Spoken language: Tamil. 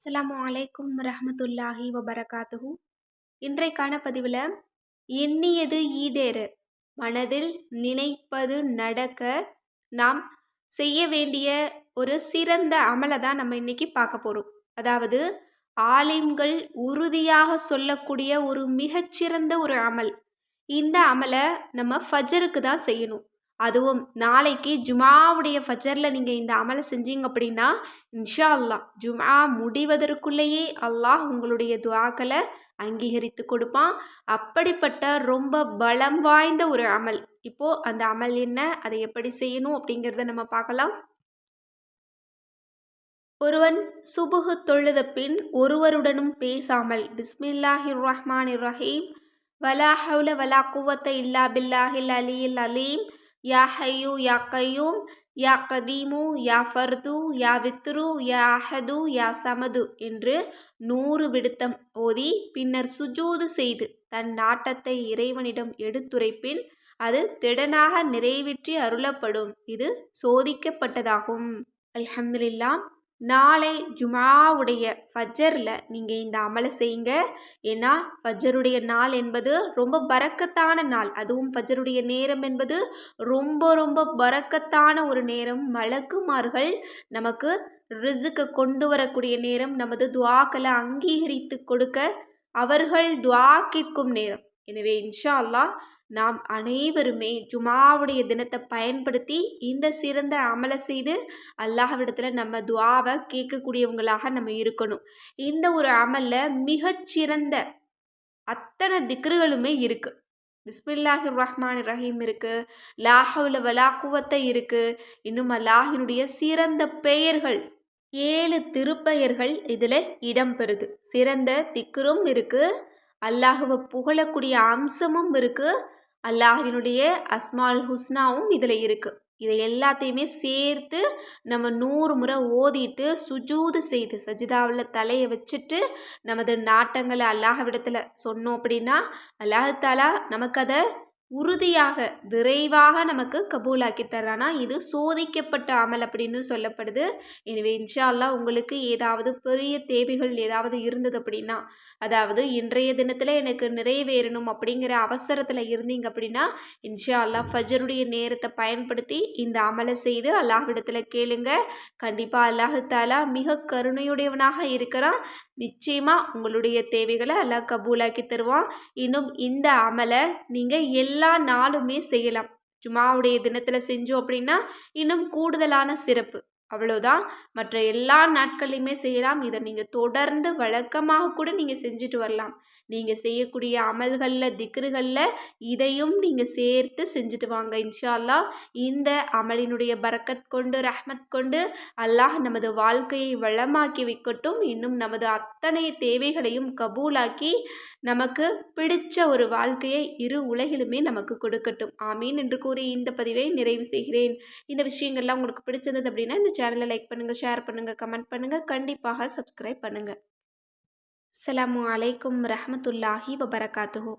அஸ்லாம் அலைக்கும் ரஹமத்துல்லாஹி வபரகாத்துஹு. இன்றைக்கான பதிவில் எண்ணியது ஈடேறு. மனதில் நினைப்பது நடக்க நாம் செய்ய வேண்டிய ஒரு சிறந்த அமலை தான் நம்ம இன்னைக்கு பார்க்க போகிறோம் அதாவது ஆலிம்கள் உறுதியாக சொல்லக்கூடிய ஒரு மிகச்சிறந்த ஒரு அமல். இந்த அமலை நம்ம ஃபஜருக்கு தான் செய்யணும். அதுவும் நாளைக்கு ஜுமாவுடைய ஃபஜரில் நீங்கள் இந்த அமலை செஞ்சீங்க அப்படின்னா இன்ஷா அல்லாஹ் ஜுமா முடிவதற்குள்ளேயே அல்லாஹ் உங்களுடைய துவாக்களை அங்கீகரித்து கொடுப்பான். அப்படிப்பட்ட ரொம்ப பலம் வாய்ந்த ஒரு அமல். இப்போது அந்த அமல் என்ன? அதை எப்படி செய்யணும் அப்படிங்கிறத நம்ம பார்க்கலாம். ஒருவன் சுபுகு தொழுத பின் ஒருவருடனும் பேசாமல் பிஸ்மில்லாஹிர் ரஹ்மான் ரஹீம் வலா ஹவுல வலா குவத்த இல்லா பில்லாஹில் அலியில் அலீம் யா ஹையூ யா கையூம் யா கதீமு யா ஃபர்து யா வித்ரு யா அஹது யா சமது என்று நூறு விடுத்தம் ஓதி பின்னர் சுஜூது செய்து தன் நாட்டத்தை இறைவனிடம் எடுத்துரைப்பின் அது திடனாக நிறைவேற்றி அருளப்படும். இது சோதிக்கப்பட்டதாகும். அல்ஹம்துலில்லா நாளை ஜுமாவுடைய ஃபஜரில் நீங்கள் இந்த அமலை செய்யுங்க. ஏன்னா ஃபஜருடைய நாள் என்பது ரொம்ப பறக்கத்தான நாள். அதுவும் ஃபஜருடைய நேரம் என்பது ரொம்ப ரொம்ப பறக்கத்தான ஒரு நேரம். மலக்குமார்கள் நமக்கு ரிசுக்கு கொண்டு வரக்கூடிய நேரம். நமது துவாக்களை அங்கீகரித்து கொடுக்க அவர்கள் துவா கேட்கும் நேரம். எனவே இன்ஷா அல்லாஹ் நாம் அனைவருமே ஜுமாவுடைய தினத்தை பயன்படுத்தி இந்த சிறந்த அமலை செய்து அல்லாஹ்விடத்தில் நம்ம துவாவை கேட்கக்கூடியவங்களாக நம்ம இருக்கணும். இந்த ஒரு அமலில் மிகச்சிறந்த அத்தனை திக்ருகளுமே இருக்குது பிஸ்மில்லாஹி ரஹ்மான் ரஹீம் இருக்குது லாஹவுல வலாக்குவத்தை இருக்குது இன்னும் அல்லாஹினுடைய சிறந்த பெயர்கள் ஏழு திருப்பெயர்கள் இதில் இடம்பெறுது. சிறந்த திக்ரும் இருக்குது அல்லாஹுவை புகழக்கூடிய அம்சமும் இருக்குது அல்லாஹினுடைய அஸ்மால் ஹுஸ்னாவும் இதில் இருக்குது இதை எல்லாத்தையுமே சேர்த்து நம்ம நூறு முறை ஓதிட்டு சுஜூது செய்து சஜிதாவில் தலையை வச்சுட்டு நமது நாட்டங்களை அல்லாஹவிடத்தில் சொன்னோம் அப்படின்னா அல்லாஹாலா நமக்கு அதை உறுதியாக விரைவாக நமக்கு கபூலாக்கி தர்றானா? இது சோதிக்கப்பட்ட அமல் அப்படின்னு சொல்லப்படுது. எனவே இன்ஷா அல்லா உங்களுக்கு ஏதாவது பெரிய தேவைகள் ஏதாவது இருந்தது அப்படின்னா அதாவது இன்றைய தினத்தில் எனக்கு நிறைவேறணும் அப்படிங்கிற அவசரத்தில் இருந்தீங்க அப்படின்னா இன்ஷா அல்லா ஃபஜருடைய நேரத்தை பயன்படுத்தி இந்த அமலை செய்து அல்லாஹிடத்தில் கேளுங்க. கண்டிப்பாக அல்லாஹு தாலா மிக கருணையுடையவனாக இருக்கிறான். நிச்சயமாக உங்களுடைய தேவைகளை எல்லாம் கபூலாக்கி தருவான். இன்னும் இந்த அமலை நீங்கள் எல்லா எல்லா நாளுமே செய்யலாம். ஜுமாவுடைய தினத்தில் செஞ்சோம் அப்படின்னா இன்னும் கூடுதலான சிறப்பு. அவ்வளோதான் மற்ற எல்லா நாட்கள்லையுமே செய்யலாம். இதை நீங்கள் தொடர்ந்து வழக்கமாக கூட நீங்கள் செஞ்சுட்டு வரலாம். நீங்கள் செய்யக்கூடிய அமல்களில் திக்ருகளில் இதையும் நீங்கள் சேர்த்து செஞ்சுட்டு வாங்க. இன்ஷா அல்லாஹ் இந்த அமலினுடைய பரக்கத் கொண்டு ரஹ்மத் கொண்டு அல்லாஹ் நமது வாழ்க்கையை வளமாக்கி வைக்கட்டும். இன்னும் நமது அத்தனை தேவைகளையும் கபூலாக்கி நமக்கு பிடிச்ச ஒரு வாழ்க்கையை இரு உலகிலுமே நமக்கு கொடுக்கட்டும். ஆமீன் என்று கூறி இந்த பதிவை நிறைவு செய்கிறேன். இந்த விஷயங்கள்லாம் உங்களுக்கு பிடிச்சிருந்தது அப்படின்னா இந்த சேனலை லைக் பண்ணுங்கள் ஷேர் பண்ணுங்கள் கமெண்ட் பண்ணுங்கள் கண்டிப்பாக சப்ஸ்கிரைப் பண்ணுங்கள் அஸ்லாம் அலைக்கும் ரஹமத்துல்லாஹி வபரகாத்துஹூ